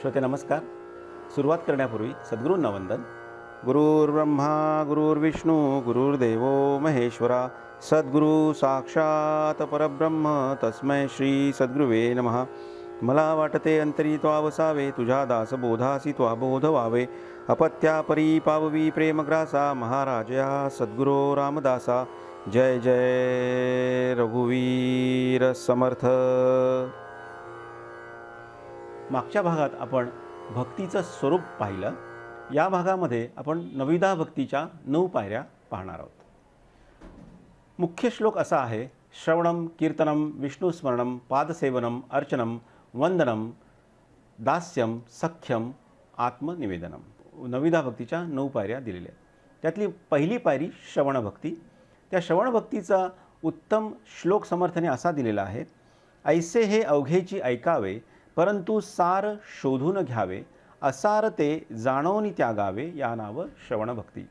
श्रोते नमस्कार. सुरुवात करण्यापूर्वी सद्गुरूंना वंदन गुरुर्ब्रह्मा गुरुर्विष्णू गुरुर्देवो महेश्वरा सद्गुरू साक्षात परब्रह्म तस्मै श्री सद्गुरुवे नमः. मला वाटते अंतरी त्वावसावे तुझ्या दासबोधासी त्वा बोध व्हावे अपत्या परी पाववी प्रेमग्रासा महाराजया सद्गुरो रामदासा. जय जय रघुवीर समर्थ. मागच्या भागात आपण भक्तीचं स्वरूप पाहिलं. या भागामध्ये आपण नविदा भक्तीच्या नऊ पायऱ्या पाहणार आहोत. मुख्य श्लोक असा आहे श्रवणम कीर्तनम विष्णुस्मरणम पादसेवनम अर्चनम वंदनम दास्यम सख्यम आत्मनिवेदनम नविदा भक्तीच्या नऊ पायऱ्या दिलेल्या आहेत. त्यातली पहिली पायरी श्रवणभक्ती. त्या श्रवणभक्तीचा उत्तम श्लोक समर्थने असा दिलेला आहे ऐसे हे अवघेची ऐकावे परंतु सार शोधून घ्यावे असार ते जाणवनी त्यागावे या नावं श्रवणभक्ती.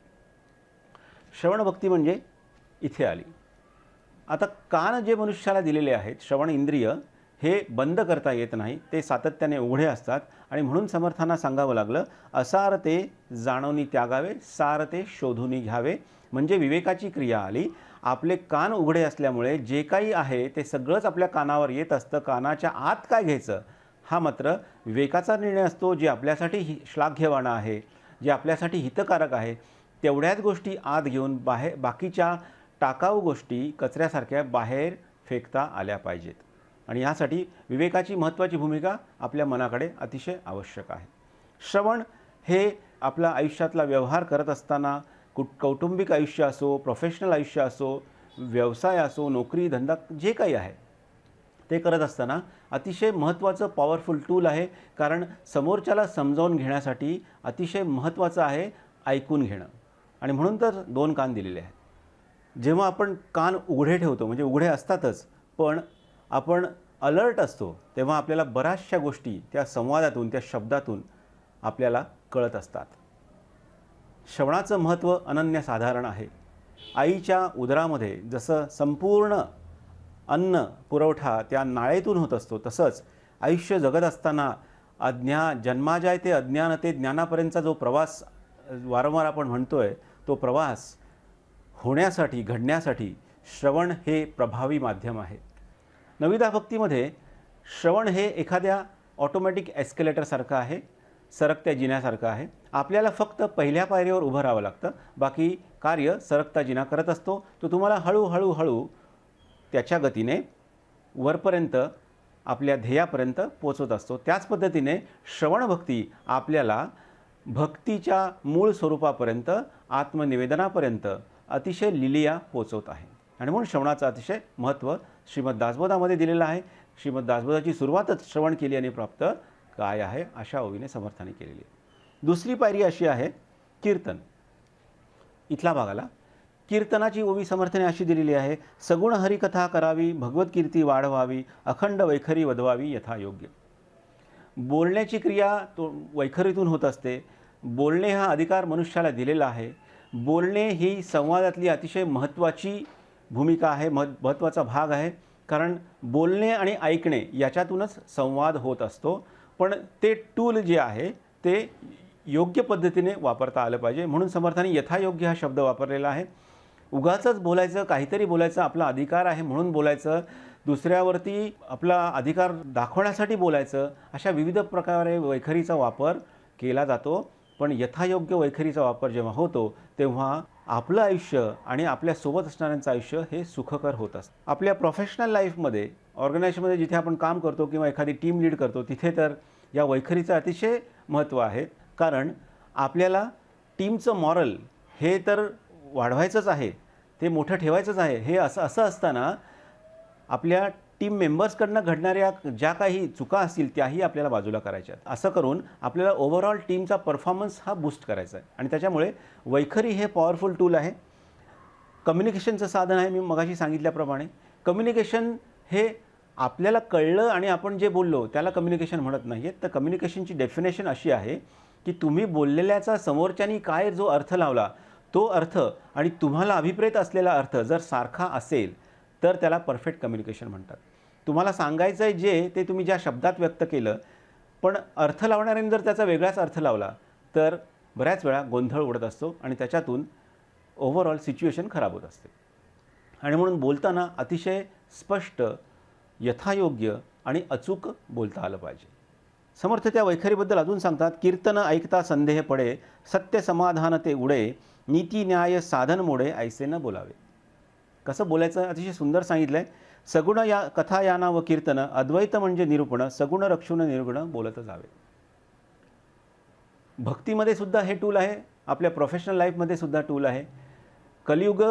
श्रवणभक्ती म्हणजे इथे आली. आता कान जे मनुष्याला दिलेले आहेत श्रवण इंद्रिय हे बंद करता येत नाही ते सातत्याने उघडे असतात आणि म्हणून समर्थांना सांगावं लागलं असार ते जाणवनी त्यागावे सार ते शोधूनी घ्यावे. म्हणजे विवेकाची क्रिया आली. आपले कान उघडे असल्यामुळे जे काही आहे ते सगळंच आपल्या कानावर येत असतं. कानाच्या आत काय घ्यायचं? हा मात्र विवेकाचा निर्णय असतो जे आपल्यासाठी हि श्लाघ्यवाणा आहे जे आपल्यासाठी हितकारक आहे तेवढ्याच गोष्टी आत घेऊन बाहेर बाकीच्या टाकाऊ गोष्टी कचऱ्यासारख्या बाहेर फेकता आल्या पाहिजेत. आणि यासाठी विवेकाची महत्त्वाची भूमिका आपल्या मनाकडे अतिशय आवश्यक आहे. श्रवण हे आपल्या आयुष्यातला व्यवहार करत असताना कुट कौटुंबिक आयुष्य असो प्रोफेशनल आयुष्य असो व्यवसाय असो नोकरी धंदा जे काही आहे ते करत असताना अतिशय महत्त्वाचं पॉवरफुल टूल आहे. कारण समोरच्याला समजावून घेण्यासाठी अतिशय महत्त्वाचं आहे ऐकून घेणं. आणि म्हणून तर दोन कान दिलेले आहेत. जेव्हा आपण कान उघडे ठेवतो म्हणजे उघडे असतातच पण आपण अलर्ट असतो तेव्हा आपल्याला बऱ्याचशा गोष्टी त्या संवादातून त्या शब्दातून आपल्याला कळत असतात. श्रवणाचं महत्त्व अनन्यसाधारण आहे. आईच्या उदरामध्ये जसं संपूर्ण अन्न पुरवठा त्या नाळेतून होत असतो. तसंच आयुष्य जगत असताना अज्ञा जन्माजाय ते अज्ञान ते ज्ञानापर्यंतचा जो प्रवास वारंवार आपण म्हणतो आहे तो प्रवास होण्यासाठी घडण्यासाठी श्रवण हे प्रभावी माध्यम आहे. नविदा भक्तीमध्ये श्रवण हे एखाद्या ऑटोमॅटिक एस्केलेटरसारखं आहे सरकत्या जिन्यासारखं आहे. आपल्याला फक्त पहिल्या पायरीवर उभं राहावं लागतं. बाकी कार्य सरकता जिना करत असतो. तो तुम्हाला हळूहळू हळू त्याच्या गतीने वरपर्यंत आपल्या ध्येयापर्यंत पोचवत असतो. त्याच पद्धतीने श्रवणभक्ती आपल्याला भक्तीच्या मूळ स्वरूपापर्यंत आत्मनिवेदनापर्यंत अतिशय लिलिया पोचवत आहे. आणि म्हणून श्रवणाचं अतिशय महत्त्व श्रीमद दासबोधामध्ये दिलेलं आहे. श्रीमद दासबोधाची सुरुवातच श्रवण केली आणि प्राप्त काय आहे अशा ओवीने समर्थाने केलेली दुसरी पायरी अशी आहे कीर्तन. इथला भागाला कीर्तनाची ओवी समर्थने अशी दिलेली आहे सगुण हरिकथा करावी भगवत कीर्ती वाढवावी अखंड वैखरी वधवावी यथायोग्य. बोलण्याची क्रिया तो वैखरीतून होत असते. बोलणे हा अधिकार मनुष्याला दिलेला आहे. बोलणे ही संवादातली अतिशय महत्त्वाची भूमिका आहे मह महत्त्वाचा भाग आहे. कारण बोलणे आणि ऐकणे याच्यातूनच संवाद होत असतो. पण ते टूल जे आहे ते योग्य पद्धतीने वापरता आलं पाहिजे. म्हणून समर्थाने यथायोग्य हा शब्द वापरलेला आहे. उगाचंच बोलायचं काहीतरी बोलायचं आपला अधिकार आहे म्हणून बोलायचं दुसऱ्यावरती आपला अधिकार दाखवण्यासाठी बोलायचं अशा विविध प्रकारे वैखरीचा वापर केला जातो. पण यथायोग्य वैखरीचा वापर जेव्हा होतो तेव्हा आपलं आयुष्य आणि आपल्यासोबत असणाऱ्यांचं आयुष्य हे सुखकर होत असतं. आपल्या प्रोफेशनल लाईफमध्ये ऑर्गनायझेशनमध्ये जिथे आपण काम करतो किंवा एखादी टीम लीड करतो तिथे तर या वैखरीचं अतिशय महत्त्व आहे. कारण आपल्याला टीमचं मॉरल हे तर वाढवायचंच आहे ते मोठं ठेवायचंच आहे हे असं असं असताना आपल्या टीम मेंबर्सकडनं घडणाऱ्या ज्या काही चुका असतील त्याही आपल्याला बाजूला करायच्या आहेत. असं करून आपल्याला ओव्हरऑल टीमचा परफॉर्मन्स हा बूस्ट करायचा आहे. आणि त्याच्यामुळे वैखरी हे पॉवरफुल टूल आहे. कम्युनिकेशनचं साधन आहे मी मगाशी सांगितल्याप्रमाणे. कम्युनिकेशन हे आपल्याला कळलं आणि आपण जे बोललो त्याला कम्युनिकेशन म्हणत नाही आहेत तर कम्युनिकेशनची डेफिनेशन अशी आहे की तुम्ही बोललेल्याचा समोरच्यानी काय जो अर्थ लावला तो अर्थ आणि तुम्हाला अभिप्रेत असलेला अर्थ जर सारखा असेल तर त्याला परफेक्ट कम्युनिकेशन म्हणतात. तुम्हाला सांगायचं आहे जे ते तुम्ही ज्या शब्दात व्यक्त केलं पण अर्थ लावणाऱ्याने जर त्याचा वेगळाच अर्थ लावला तर बऱ्याच वेळा गोंधळ उडत असतो आणि त्याच्यातून ओव्हरऑल सिच्युएशन खराब होत असते. आणि म्हणून बोलताना अतिशय स्पष्ट यथायोग्य आणि अचूक बोलता आलं पाहिजे. समर्थ त्या वैखरीबद्दल अजून सांगतात कीर्तन ऐकता संदेह पडे सत्य समाधान ते उडे नीती न्याय साधन मोडे ऐसे न बोलावे. कसं बोलायचं? अतिशय सुंदर सांगितलं आहे सगुण या कथा याना व कीर्तन अद्वैत म्हणजे निरूपण सगुण रक्षुण निर्गुण बोलत जावे. भक्तीमध्ये सुद्धा हे टूल आहे. आपल्या प्रोफेशनल लाईफमध्ये सुद्धा टूल आहे. कलियुग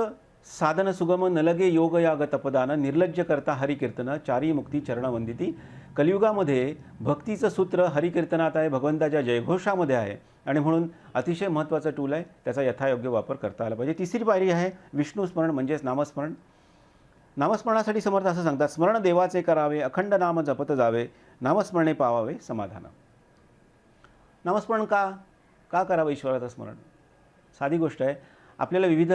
साधन सुगम नलगे योग याग तपदान निर्लज्ज करता हरिकीर्तन चारी मुक्ती चरणवंदिती कलियुगामध्ये भक्तीचं सूत्र हरिकीर्तनात आहे भगवंताच्या जयघोषामध्ये आहे आणि म्हणून अतिशय महत्त्वाचं टूल आहे त्याचा यथायोग्य वापर करता आला पाहिजे. तिसरी पायरी आहे विष्णू स्मरण म्हणजेच नामस्मरण. नामस्मरणासाठी समर्थ असं सांगतात स्मरण देवाचे करावे अखंड नाम जपत जावे नामस्मरणे पावावे समाधान. नामस्मरण का? का करावं ईश्वराचं स्मरण? साधी गोष्ट आहे आपल्याला विविध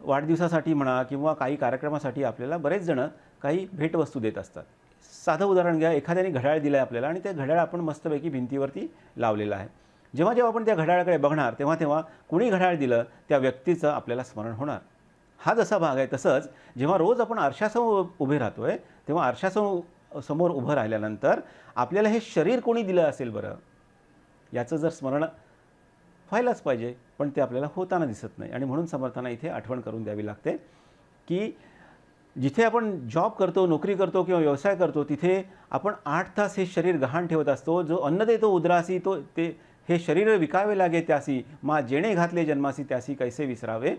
वाढदिवसासाठी म्हणा किंवा काही कार्यक्रमासाठी आपल्याला बरेच जणं काही भेटवस्तू देत असतात. साधं उदाहरण घ्या एखाद्याने घड्याळ दिलं आहे आपल्याला आणि ते घड्याळ आपण मस्तपैकी भिंतीवरती लावलेलं आहे. जेव्हा जेव्हा आपण त्या घड्याळाकडे बघणार तेव्हा तेव्हा कुणी घड्याळ दिलं त्या व्यक्तीचं आपल्याला स्मरण होणार. हा जसा भाग आहे तसंच जेव्हा रोज आपण आरशासमोर उभे राहतो आहे तेव्हा आरशासमोर समोर उभं राहिल्यानंतर आपल्याला हे शरीर कोणी दिलं असेल बरं? याचं जर स्मरण व्हायलाच पाहिजे पण ते आपल्याला होताना दिसत नाही. आणि म्हणून समर्थांना इथे आठवण करून द्यावी लागते की जिथे आपण जॉब करतो नोकरी करतो किंवा व्यवसाय करतो तिथे आपण आठ तास हे शरीर गहाण ठेवत असतो. जो अन्न देतो उदरासी तो ते हे शरीर विकावे लागे त्यासी मा जेणे घातले जन्मासी त्यासी कैसे विसरावे?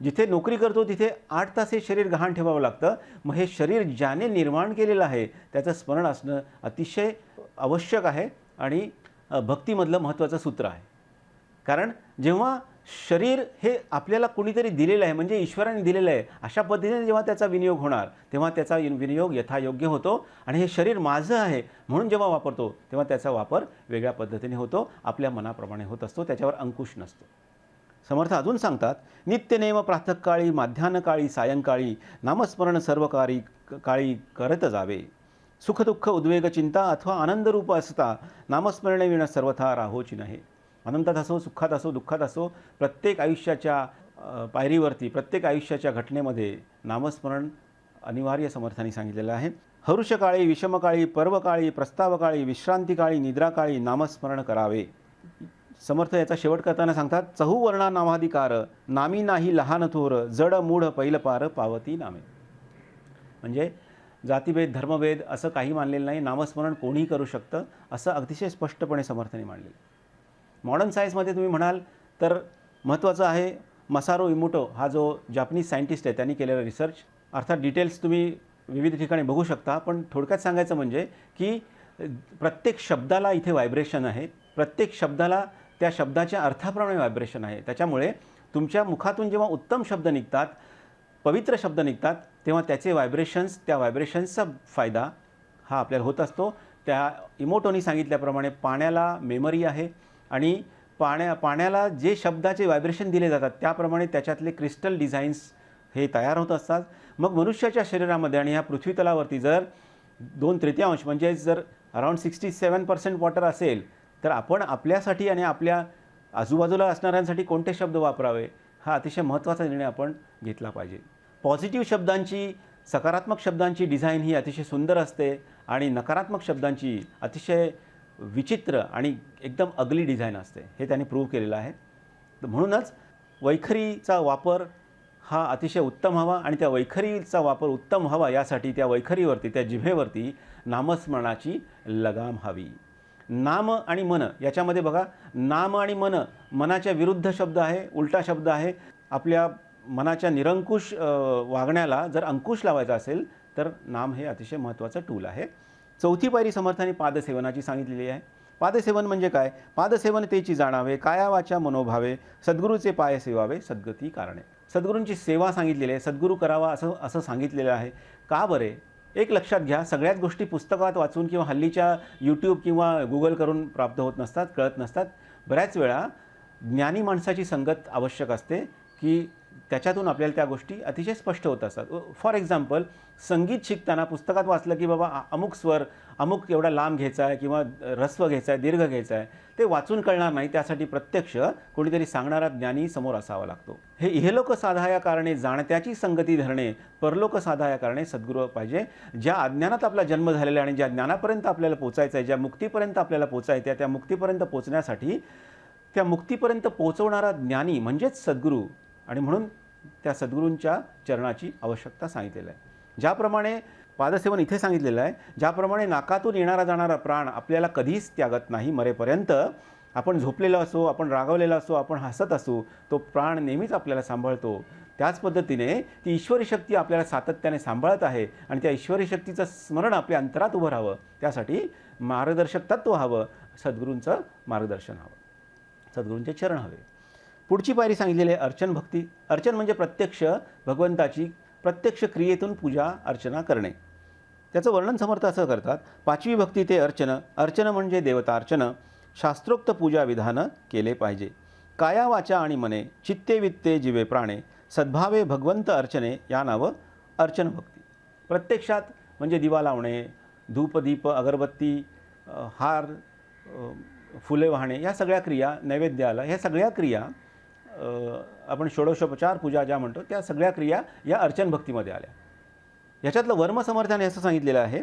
जिथे नोकरी करतो तिथे आठ तास हे शरीर गहाण ठेवावं लागतं. मग हे शरीर ज्याने निर्माण केलेलं आहे त्याचं स्मरण असणं अतिशय आवश्यक आहे आणि भक्तीमधलं महत्त्वाचं सूत्र आहे. कारण जेव्हा शरीर हे आपल्याला कुणीतरी दिलेलं आहे म्हणजे ईश्वराने दिलेलं आहे अशा पद्धतीने जेव्हा त्याचा विनियोग होणार तेव्हा त्याचा विनियोग यथायोग्य होतो आणि हे शरीर माझं आहे म्हणून जेव्हा वापरतो तेव्हा त्याचा वापर वेगळ्या पद्धतीने होतो आपल्या मनाप्रमाणे होत असतो त्याच्यावर अंकुश नसतो. समर्थ अजून सांगतात नित्यनेम प्रातःकाळी माध्यानकाळी सायंकाळी नामस्मरण सर्वकारी काळी काळी करत जावे. सुखदुःख उद्वेग चिंता अथवा आनंदरूप असता नामस्मरणे विण सर्वथा राहोची नये अनंतात असो सुखात असो दुःखात असो प्रत्येक आयुष्याच्या पायरीवरती प्रत्येक आयुष्याच्या घटनेमध्ये नामस्मरण अनिवार्य समर्थांनी सांगितलेलं आहे. हरुषकाळी विषमकाळी पर्वकाळी प्रस्तावकाळी विश्रांतिकाळी निद्राकाळी नामस्मरण करावे. समर्थ याचा शेवट करताना सांगतात चहुवर्णा नामाधिकार नामी नाही लहान थोर जड मूढ पैलपार पावती नामे. म्हणजे जातीभेद धर्मभेद असं काही मानलेलं नाही नामस्मरण कोणीही करू शकतं असं अतिशय स्पष्टपणे समर्थाने मांडलेलं मॉडर्न सायन्समध्ये तुम्ही म्हणाल तर महत्त्वाचं आहे मसारो इमोटो हा जो जापनीज सायंटिस्ट आहे त्यांनी केलेला रिसर्च. अर्थात डिटेल्स तुम्ही विविध ठिकाणी बघू शकता पण थोडक्यात सांगायचं म्हणजे की प्रत्येक शब्दाला इथे व्हायब्रेशन आहे. प्रत्येक शब्दाला त्या शब्दाच्या अर्थाप्रमाणे व्हायब्रेशन आहे. त्याच्यामुळे तुमच्या मुखातून जेव्हा उत्तम शब्द निघतात पवित्र शब्द निघतात तेव्हा त्याचे व्हायब्रेशन्स त्या व्हायब्रेशन्सचा फायदा हा आपल्याला होत असतो. त्या इमोटोनी सांगितल्याप्रमाणे पाण्याला मेमरी आहे आणि पाण्या पाण्याला जे शब्दाचे व्हायब्रेशन दिले जातात त्याप्रमाणे त्याच्यातले क्रिस्टल डिझाईन्स हे तयार होत असतात. मग मनुष्याच्या शरीरामध्ये आणि ह्या पृथ्वीतलावरती जर दोन तृतीयांश म्हणजे जर around sixty seven percent water असेल तर आपण आपल्यासाठी आणि आपल्या आजूबाजूला असणाऱ्यांसाठी कोणते शब्द वापरावे हा अतिशय महत्त्वाचा निर्णय आपण घेतला पाहिजे. पॉझिटिव्ह शब्दांची सकारात्मक शब्दांची डिझाईन ही अतिशय सुंदर असते आणि नकारात्मक शब्दांची अतिशय विचित्र आणि एकदम अगली डिझाईन असते. हे त्यांनी प्रूव्ह केलेलं आहे. तर म्हणूनच वैखरीचा वापर हा अतिशय उत्तम हवा आणि त्या वैखरीचा वापर उत्तम हवा यासाठी त्या वैखरीवरती त्या जिभेवरती नामस्मरणाची लगाम हवी. नाम आणि मन याच्यामध्ये बघा नाम आणि मन मनाच्या विरुद्ध शब्द आहे उलटा शब्द आहे. आपल्या मनाच्या निरंकुश वागण्याला जर अंकुश लावायचा असेल तर नाम हे अतिशय महत्त्वाचं टूल आहे. चौथी पायरी समर्थाने पादसेवनाची सांगितलेली आहे. पादसेवन म्हणजे काय? पादसेवनतेची जाणावे काया वाचा मनोभावे सद्गुरूचे पाय सेवावे सद्गती कारणे. सद्गुरूंची सेवा सांगितलेली आहे सद्गुरू करावा असं असं सांगितलेलं आहे. का बरे? एक लक्षात घ्या सगळ्याच गोष्टी पुस्तकात वाचून किंवा हल्लीच्या यूट्यूब किंवा गुगल करून प्राप्त होत नसतात कळत नसतात. बऱ्याच वेळा ज्ञानी माणसाची संगत आवश्यक असते की त्याच्यातून आपल्याला त्या गोष्टी अतिशय स्पष्ट होत असतात. फॉर एक्झाम्पल संगीत शिकताना पुस्तकात वाचलं की बाबा अमुक स्वर अमुक एवढा लांब घ्यायचा आहे किंवा रस्व घ्यायचा आहे दीर्घ घ्यायचा आहे ते वाचून कळणार नाही. त्यासाठी प्रत्यक्ष कोणीतरी सांगणारा ज्ञानी समोर असावा लागतो. हे इहलोक साधाया कारणे जाणत्याची संगती धरणे परलोक साधाया कारणे सद्गुरू पाहिजे. ज्या अज्ञानात आपला जन्म झालेला आहे आणि ज्या ज्ञानापर्यंत आपल्याला पोचायचं आहे ज्या मुक्तीपर्यंत आपल्याला पोचायचं आहे त्या मुक्तीपर्यंत पोचण्यासाठी त्या मुक्तीपर्यंत पोचवणारा ज्ञानी म्हणजेच सद्गुरू आणि म्हणून त्या सद्गुरूंच्या चरणाची आवश्यकता सांगितलेलं आहे. ज्याप्रमाणे पादसेवन इथे सांगितलेलं आहे ज्याप्रमाणे नाकातून येणारा जाणारा प्राण आपल्याला कधीच त्यागत नाही मरेपर्यंत आपण झोपलेलो असो आपण रागावलेला असो आपण हसत असू तो प्राण नेहमीच आपल्याला सांभाळतो. त्याच पद्धतीने ती ईश्वरी शक्ती आपल्याला सातत्याने सांभाळत आहे आणि त्या ईश्वरी शक्तीचं स्मरण आपल्या अंतरात उभं राहावं. त्यासाठी मार्गदर्शक तत्व हवं सद्गुरूंचं मार्गदर्शन हवं. सद्गुरूंचे चरण हवे. पुढची पायरी सांगितलेली आहे अर्चन भक्ती. अर्चन म्हणजे प्रत्यक्ष भगवंताची प्रत्यक्ष क्रियेतून पूजा अर्चना करणे. त्याचं वर्णन समर्थ असं करतात पाचवी भक्ती ते अर्चन. अर्चन म्हणजे देवता अर्चन शास्त्रोक्त पूजा विधानं केले पाहिजे. काया वाचा आणि मने चित्ते वित्ते जीवे प्राणे सद्भावे भगवंत अर्चने या नावं अर्चन भक्ती. प्रत्यक्षात म्हणजे दिवा लावणे धूपदीप अगरबत्ती हार फुले वाहणे या सगळ्या क्रिया नैवेद्याला ह्या सगळ्या क्रिया आपण षोडशोपचार पूजा ज्या म्हणतो त्या सगळ्या क्रिया या अर्चन भक्तीमध्ये आल्या. याच्यातलं वर्मसमर्थाने असं सांगितलेलं आहे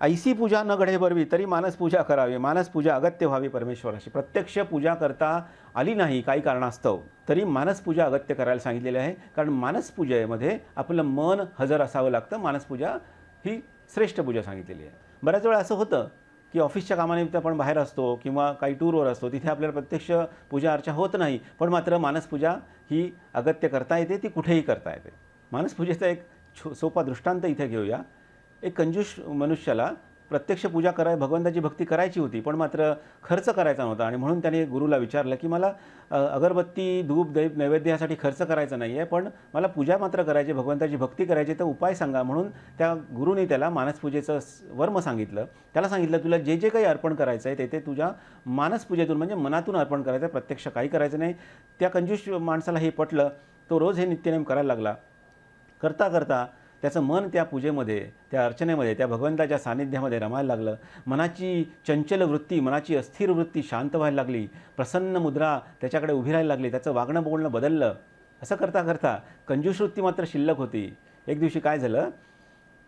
ऐसी पूजा न घडे बरवी तरी मानस पूजा करावी. मानस पूजा अगत्य व्हावी परमेश्वराशी. प्रत्यक्ष पूजा करता आली नाही काही कारणास्तव तरी मानस पूजा अगत्य करायला सांगितलेली आहे. कारण मानस पूजेमध्ये आपलं मन हजर असावं लागतं. मानस पूजा ही श्रेष्ठ पूजा सांगितलेली आहे. बऱ्याच वेळा असं होतं की ऑफिसच्या कामानिमित्त आपण बाहेर असतो किंवा काही टूरवर असतो तिथे आपल्याला प्रत्यक्ष पूजा अर्चा होत नाही पण मात्र मानसपूजा ही अगत्य करता येते ती कुठेही करता येते. मानसपूजेचा एक छो सोपा दृष्टांत इथे घेऊया. एक कंजूष मनुष्याला प्रत्यक्ष पूजा कराय भगवंताची भक्ती करायची होती पण मात्र खर्च करायचा नव्हता. आणि म्हणून त्याने गुरुला विचारलं की मला अगरबत्ती धूप दैव नैवेद्य यासाठी खर्च करायचा नाही आहे पण मला पूजा मात्र करायची भगवंताची भक्ती करायची तर उपाय सांगा. म्हणून त्या गुरुने त्याला मानसपूजेचं वर्म सांगितलं. त्याला सांगितलं तुला जे जे काही अर्पण करायचं आहे ते ते तुझ्या मानसपूजेतून म्हणजे मनातून अर्पण करायचं आहे प्रत्यक्ष काही करायचं नाही. त्या कंजूष माणसाला हे पटलं. तो रोज हे नित्यनेम करायला लागला. करता करता त्याचं मन त्या पूजेमध्ये त्या अर्चनेमध्ये त्या भगवंताच्या सानिध्यामध्ये रमायला लागलं. मनाची चंचल वृत्ती मनाची अस्थिर वृत्ती शांत व्हायला लागली. प्रसन्न मुद्रा त्याच्याकडे उभी राहायला लागली. त्याचं वागणं बोलणं बदललं. असं करता करता कंजूष वृत्ती मात्र शिल्लक होती. एक दिवशी काय झालं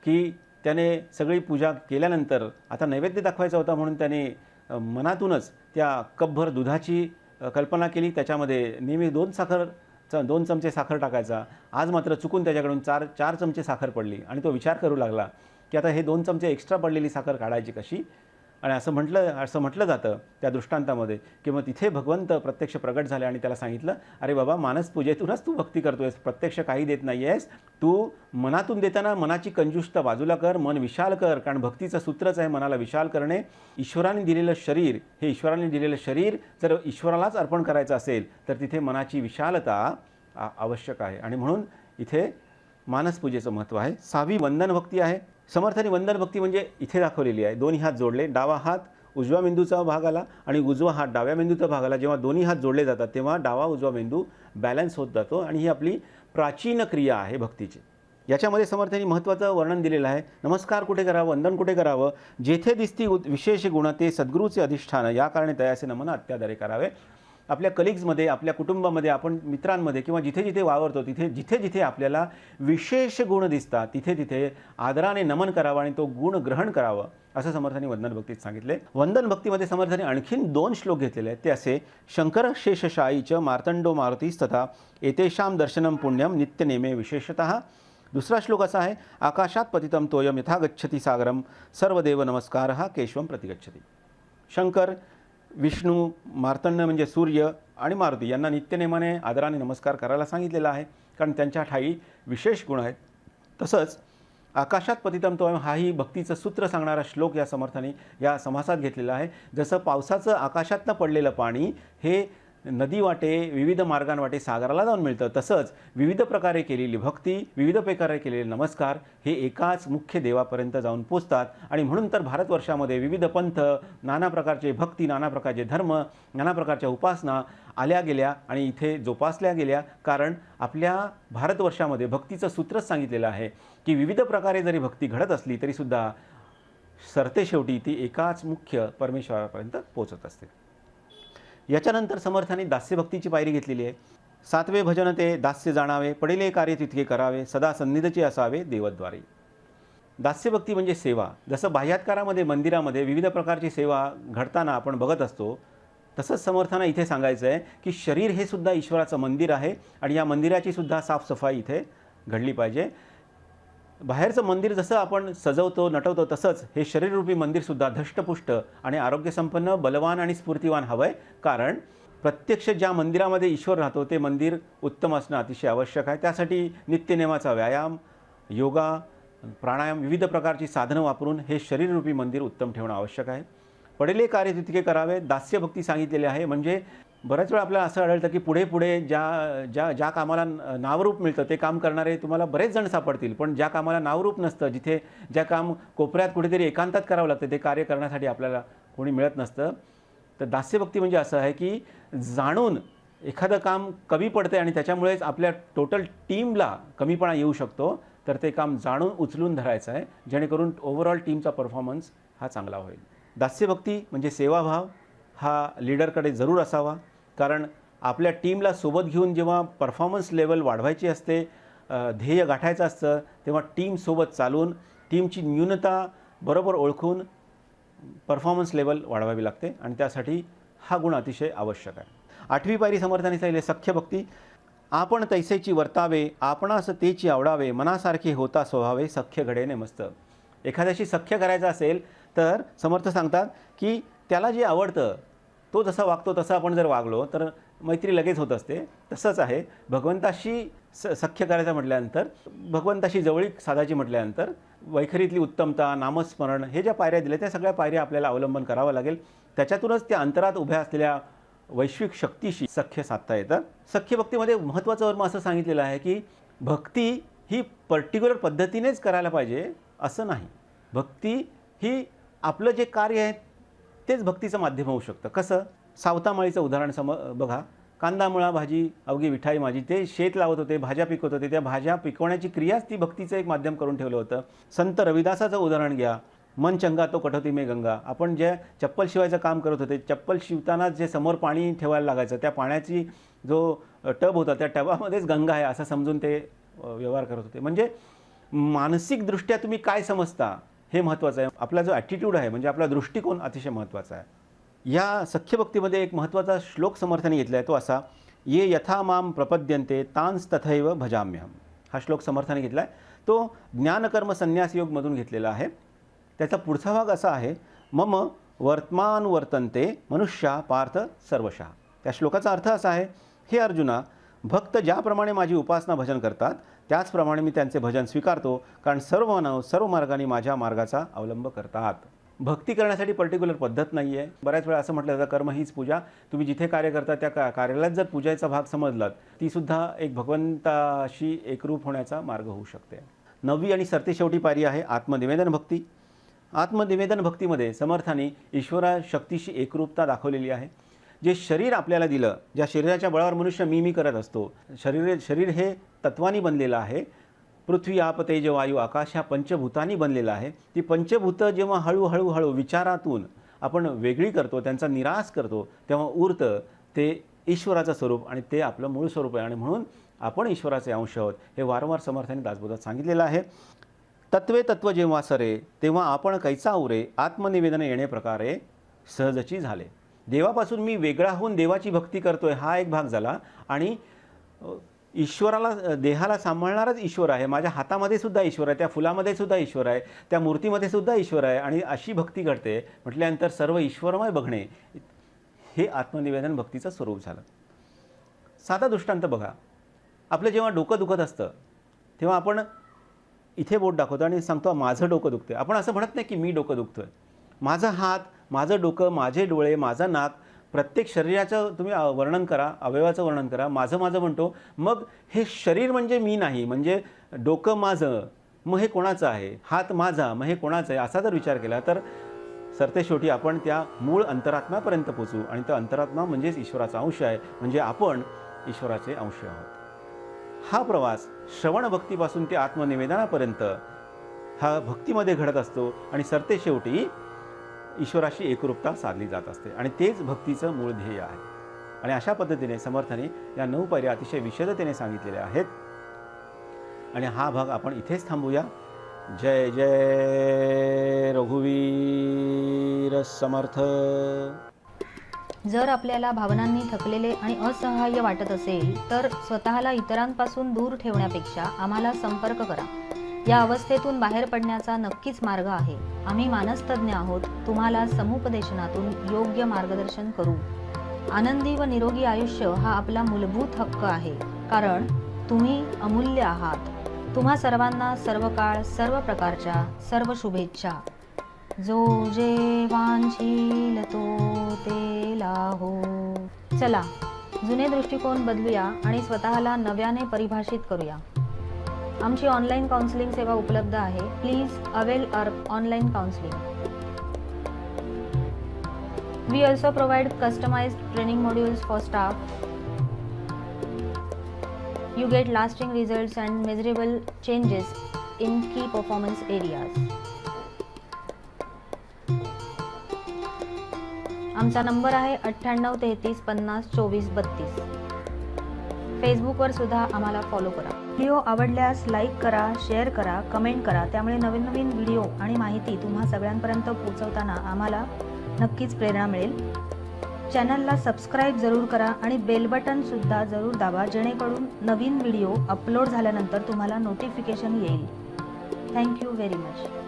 की त्याने सगळी पूजा केल्यानंतर आता नैवेद्य दाखवायचा होता म्हणून त्याने मनातूनच त्या कपभर दुधाची कल्पना केली. त्याच्यामध्ये नेहमी दोन साखर च दोन चमचे साखर टाकायचा. आज मात्र चुकून त्याच्याकडून चार चार चमचे साखर पडली. आणि तो विचार करू लागला की आता हे दोन चमचे एक्स्ट्रा पडलेली साखर काढायची कशी? आणि असं म्हटलं असं म्हटलं जातं त्या दृष्टांतामध्ये की मग तिथे भगवंत प्रत्यक्ष प्रगट झाले आणि त्याला सांगितलं अरे बाबा मानस पूजेतूनच तू भक्ती करतोयस प्रत्यक्ष काही देत नाही आहेस तू मनातून देताना मनाची कंजुष्ट बाजूला कर मन विशाल कर कारण भक्तीचं सूत्रच आहे मनाला विशाल करणे. ईश्वराने दिलेलं शरीर हे ईश्वराने दिलेलं शरीर जर ईश्वरालाच अर्पण करायचं असेल तर तिथे मनाची विशालता आवश्यक आहे. आणि म्हणून इथे मानसपूजेचं महत्त्व आहे. सहावी वंदन भक्ती आहे. समर्थानी वंदन भक्ती म्हणजे इथे दाखवलेली आहे. दोन्ही हात जोडले. डावा हात उजव्या मेंदूचा भाग आला आणि उजवा हात डाव्या मेंदूचा भाग आला जेव्हा दोन्ही हात जोडले जातात तेव्हा डावा उजवा मेंदू बॅलन्स होत जातो आणि ही आपली प्राचीन क्रिया आहे भक्तीची. याच्यामध्ये समर्थांनी महत्त्वाचं वर्णन दिलेलं आहे. नमस्कार कुठे करावं? वंदन कुठे करावं? जेथे दिसती विशेष गुण ते सद्गुरूचे अधिष्ठान. या कारणे तयासे नमन अत्यादरे करावे. आपल्या कलिग्जमध्ये आपल्या कुटुंबामध्ये आपण मित्रांमध्ये किंवा जिथे जिथे वावरतो तिथे जिथे जिथे आपल्याला विशेष गुण दिसतात तिथे तिथे आदराने नमन करावं आणि तो गुण ग्रहण करावं असं समर्थांनी वंदन भक्तीत सांगितले. वंदन भक्तीमध्ये समर्थांनी आणखीन दोन श्लोक घेतलेले आहेत. ते असे शंकर शेषशायीच मार्तंडो मारुतीस तथा एतेषां दर्शनम पुण्यम नित्यनेमे विशेषतः. दुसरा श्लोक असा आहे आकाशात पतितम तोयम यथा गच्छती सागरम सर्वदेव नमस्कार हा केशवम प्रतिगच्छती. शंकर विष्णू मार्तंड म्हणजे सूर्य आणि मारुती यांना नित्यनेमाने आदराने नमस्कार करायला सांगितलेला आहे. कारण त्यांच्या ठाई विशेष गुण आहेत. तसंच आकाशात पतितम तो हाही भक्तीचं सूत्र सांगणारा श्लोक या समर्थाने या समासात घेतलेला आहे. जसं पावसाचं आकाशातनं पडलेलं पाणी हे नदी वाटे विविध मार्गांवाटे सागराला जाऊन मिळतं. तसंच विविध प्रकारे केलेली भक्ती विविध प्रकारे केलेले नमस्कार हे एकाच मुख्य देवापर्यंत जाऊन पोचतात. आणि म्हणून तर भारतवर्षामध्ये विविध पंथ नाना प्रकारचे भक्ती नाना प्रकारचे धर्म नाना प्रकारच्या उपासना आल्या गेल्या आणि इथे जोपासल्या गेल्या. कारण आपल्या भारतवर्षामध्ये भक्तीचं सूत्रच सांगितलेलं आहे की विविध प्रकारे जरी भक्ती घडत असली तरीसुद्धा सरते शेवटी ती एकाच मुख्य परमेश्वरापर्यंत पोचत असते. याच्यानंतर समर्थाने दास्यभक्तीची पायरी घेतलेली आहे. सातवे भजन ते दास्य जाणावे पडिले कार्य तितके करावे सदा सन्निधचे असावे देवद्वारे. दास्यभक्ती म्हणजे सेवा. जसं बाह्यात्कारामध्ये मंदिरामध्ये विविध प्रकारची सेवा घडताना आपण बघत असतो तसंच समर्थांना इथे सांगायचं आहे की शरीर हे सुद्धा ईश्वराचं मंदिर आहे आणि या मंदिराची सुद्धा साफसफाई इथे घडली पाहिजे. बाहेरचं मंदिर जसं आपण सजवतो नटवतो तसंच हे शरीररूपी मंदिरसुद्धा धष्टपुष्ट आणि आरोग्यसंपन्न बलवान आणि स्फूर्तिवान हवं आहे कारण प्रत्यक्ष ज्या मंदिरामध्ये ईश्वर राहतो ते मंदिर उत्तम असणं अतिशय आवश्यक आहे. त्यासाठी नित्यनेमाचा व्यायाम योगा प्राणायाम विविध प्रकारची साधनं वापरून हे शरीररूपी मंदिर उत्तम ठेवणं आवश्यक आहे. पडले कार्य तितके करावे दास्यभक्ती सांगितलेली आहे. म्हणजे बऱ्याच वेळा आपल्याला असं आढळतं की पुढे पुढे ज्या ज्या ज्या कामाला नावरूप मिळतं ते काम करणारे तुम्हाला बरेच जण सापडतील. पण ज्या कामाला नावरूप नसतं जिथे ज्या काम कोपऱ्यात कुठेतरी एकांतात करावं लागतं ते कार्य करण्यासाठी आपल्याला कोणी मिळत नसतं. तर दास्यभक्ती म्हणजे असं आहे की जाणून एखादं काम कमी पडतं आणि त्याच्यामुळेच आपल्या टोटल टीमला कमीपणा येऊ शकतो तर ते काम जाणून उचलून धरायचं आहे. जेणेकरून ओव्हरऑल टीमचा परफॉर्मन्स हा चांगला होईल. दास्यभक्ती म्हणजे सेवाभाव हा लीडरकडे जरूर असावा. कारण आपल्या टीमला सोबत घेऊन जेव्हा परफॉर्मन्स लेवल वाढवायची असते ध्येय गाठायचं असतं तेव्हा टीमसोबत चालून टीमची न्यूनता बरोबर ओळखून परफॉर्मन्स लेवल वाढवावी लागते आणि त्यासाठी हा गुण अतिशय आवश्यक आहे. आठवी पायरी समर्थाने सांगितले सख्यभक्ती आपण तैसेची वर्तावे आपणास तेची आवडावे मनासारखे होता स्वभावे सख्य घडेने मस्त. एखाद्याशी सख्य करायचं असेल तर समर्थ सांगतात की त्याला जे आवडतं तो जसा वागतो तसं आपण जर वागलो तर मैत्री लगेच होत असते. तसंच आहे. भगवंताशी स सख्य करायचं म्हटल्यानंतर भगवंताशी जवळीक साधायची म्हटल्यानंतर वैखरीतली उत्तमता नामस्मरण हे ज्या पायऱ्या दिल्या त्या सगळ्या पायऱ्या आपल्याला अवलंबन करावं लागेल. त्याच्यातूनच त्या अंतरात उभ्या असलेल्या वैश्विक शक्तीशी सख्य साधता येतं. सख्य भक्तीमध्ये महत्त्वाचं वर्म असं सांगितलेलं आहे की भक्ती ही पर्टिक्युलर पद्धतीनेच करायला पाहिजे असं नाही. भक्ती ही आपलं जे कार्य आहे तेच भक्तीचं माध्यम होऊ शकतं. कसं? सावतामाळीचं उदाहरण सम बघा. कांदा मुळा भाजी अवघी विठाई माझी ते शेत लावत होते भाज्या पिकवत होते त्या भाज्या पिकवण्याची क्रियाच ती भक्तीचं एक माध्यम करून ठेवलं होतं. संत रविदासाचं उदाहरण घ्या. मन चंगा तो कठोती मे गंगा. आपण जे चप्पल शिवायचं काम करत होते चप्पल शिवताना जे समोर पाणी ठेवायला लागायचं त्या पाण्याची जो टब होता त्या टबामध्येच गंगा आहे असं समजून ते व्यवहार करत होते. म्हणजे मानसिकदृष्ट्या तुम्ही काय समजता? हे महत्त्वाचं आहे. आपला जो ॲटिट्यूड आहे म्हणजे आपला दृष्टिकोन अतिशय महत्त्वाचा आहे. या सख्यभक्तीमध्ये एक महत्त्वाचा श्लोक समर्थाने घेतला आहे तो असा ये यथा माम प्रपद्यन्ते तांस तथैव भजाम्यहम. हा श्लोक समर्थाने घेतला आहे तो ज्ञानकर्म संन्यास योगमधून घेतलेला आहे. त्याचा पुढचा भाग असा आहे मम वर्तमान वर्तन्ते मनुष्या पार्थ सर्वशः. त्या श्लोकाचा अर्थ असा आहे हे अर्जुना भक्त ज्याप्रमाणे माझी उपासना भजन करतात त्याचप्रमाणे मी त्यांचे भजन स्वीकारतो कारण सर्व मानव सर्व मार्गाने माझ्या मार्गाचा अवलंब करतात. भक्ती करण्यासाठी पर्टिक्युलर पद्धत नाही आहे बऱ्याच वेळा असं म्हटलं जातं कर्म हीच पूजा. तुम्ही जिथे कार्य करता त्या का कार्यालयात जर पूजेचा भाग समजलात तीसुद्धा एक भगवंताशी एकरूप होण्याचा मार्ग होऊ शकते. नववी आणि सरते शेवटी पारी आहे आत्मनिवेदन भक्ती. आत्मनिवेदन भक्तीमध्ये समर्थाने ईश्वरा शक्तीशी एकरूपता दाखवलेली आहे. जे शरीर आपल्याला दिलं ज्या शरीराच्या बळावर मनुष्य मी मी करत असतो शरीर शरीर हे तत्वानी बनलेलं आहे. पृथ्वी आप तेज वायू आकाश ह्या पंचभूतांनी बनलेला आहे. ती पंचभूतं जेव्हा हळूहळू हळू विचारातून आपण वेगळी करतो त्यांचा निराश करतो तेव्हा उरतं ते ईश्वराचं स्वरूप आणि ते आपलं मूळ स्वरूप आहे. आणि म्हणून आपण ईश्वराचे अंश आहोत हे वारंवार समर्थाने दासबोधात सांगितलेलं आहे. तत्वे तत्व जेव्हा सरे तेव्हा आपण कैचा उरे आत्मनिवेदन येणे प्रकारे सहजची झाले. देवापासून मी वेगळा होऊन देवाची भक्ती करतोय हा एक भाग झाला. आणि ईश्वराला देहाला सांभाळणाराच ईश्वर आहे. माझ्या हातामध्ये सुद्धा ईश्वर आहे त्या फुलामध्ये सुद्धा ईश्वर आहे त्या मूर्तीमध्ये सुद्धा ईश्वर आहे आणि अशी भक्ती घडते म्हटल्यानंतर सर्व ईश्वरमय बघणे हे आत्मनिवेदन भक्तीचं स्वरूप झालं. साधा दृष्टांत बघा. आपलं जेव्हा डोकं दुखत असतं तेव्हा आपण इथे बोट दाखवतो आणि सांगतो माझं डोकं दुखतं आपण असं म्हणत नाही की मी डोकं दुखतोय. माझा हात माझं डोकं माझे डोळे माझं नाक प्रत्येक शरीराचं तुम्ही वर्णन करा अवयवाचं वर्णन करा. माझं माझं म्हणतो. मग हे शरीर म्हणजे मी नाही. म्हणजे डोकं माझं मग हे कोणाचं आहे? हात माझा मग हे कोणाचं आहे? असा जर विचार केला तर सरते शेवटी आपण त्या मूळ अंतरात्म्यापर्यंत पोचू. आणि तो अंतरात्मा म्हणजेच ईश्वराचा अंश आहे. म्हणजे आपण ईश्वराचे अंश आहोत. हा प्रवास श्रवण भक्तीपासून ते आत्मनिवेदनापर्यंत हा भक्तीमध्ये घडत असतो. आणि सरते शेवटी ईश्वराशी एकरूपता साधली जात असते. आणि तेच भक्तीचं मूळ ध्येय आहे. आणि अशा पद्धतीने समर्थाने या नऊ पायऱ्या अतिशय विशदतेने सांगितलेल्या आहेत. आणि हा भाग आपण इथेच थांबूया. जय जय रघुवीर समर्थ. जर आपल्याला भावनांनी थकलेले आणि असहाय्य वाटत असेल तर स्वतःला इतरांपासून दूर ठेवण्यापेक्षा आम्हाला संपर्क करा. या अवस्थेतून बाहेर पडण्याचा नक्कीच मार्ग आहे. आम्ही मानसतज्ञ आहोत. तुम्हाला समुपदेशनातून योग्य मार्गदर्शन करू. आनंदी व निरोगी आयुष्य हा आपला मूलभूत हक्क आहे. कारण तुम्ही अमूल्य आहात. तुम्हा सर्वांना सर्व काळ सर्व प्रकारच्या सर्व शुभेच्छा. जो जे वांछील तो ते लाहो. चला जुने दृष्टिकोन बदलूया आणि स्वतःला नव्याने परिभाषित करूया. आमची ऑनलाईन काउन्सिलिंग सेवा उपलब्ध आहे. Please avail our online counselling we also provide customise training modules for staff you get lasting results and measurable changes in key performance areas आमचा नंबर आहे अठ्ठ्याण्णव तेहतीस पन्नास चोवीस बत्तीस. फेसबुकवर सुद्धा आम्हाला फॉलो करा. व्हिडिओ आवडल्यास लाईक करा शेअर करा कमेंट करा. त्यामुळे नवीन नवीन व्हिडिओ आणि माहिती तुम्हा सगळ्यांपर्यंत पोहोचवताना आम्हाला नक्कीच प्रेरणा मिळेल. चॅनलला सबस्क्राईब जरूर करा आणि बेल बटन सुद्धा जरूर दाबा जेणेकरून नवीन व्हिडिओ अपलोड झाल्यानंतर तुम्हाला नोटिफिकेशन येईल. Thank you very much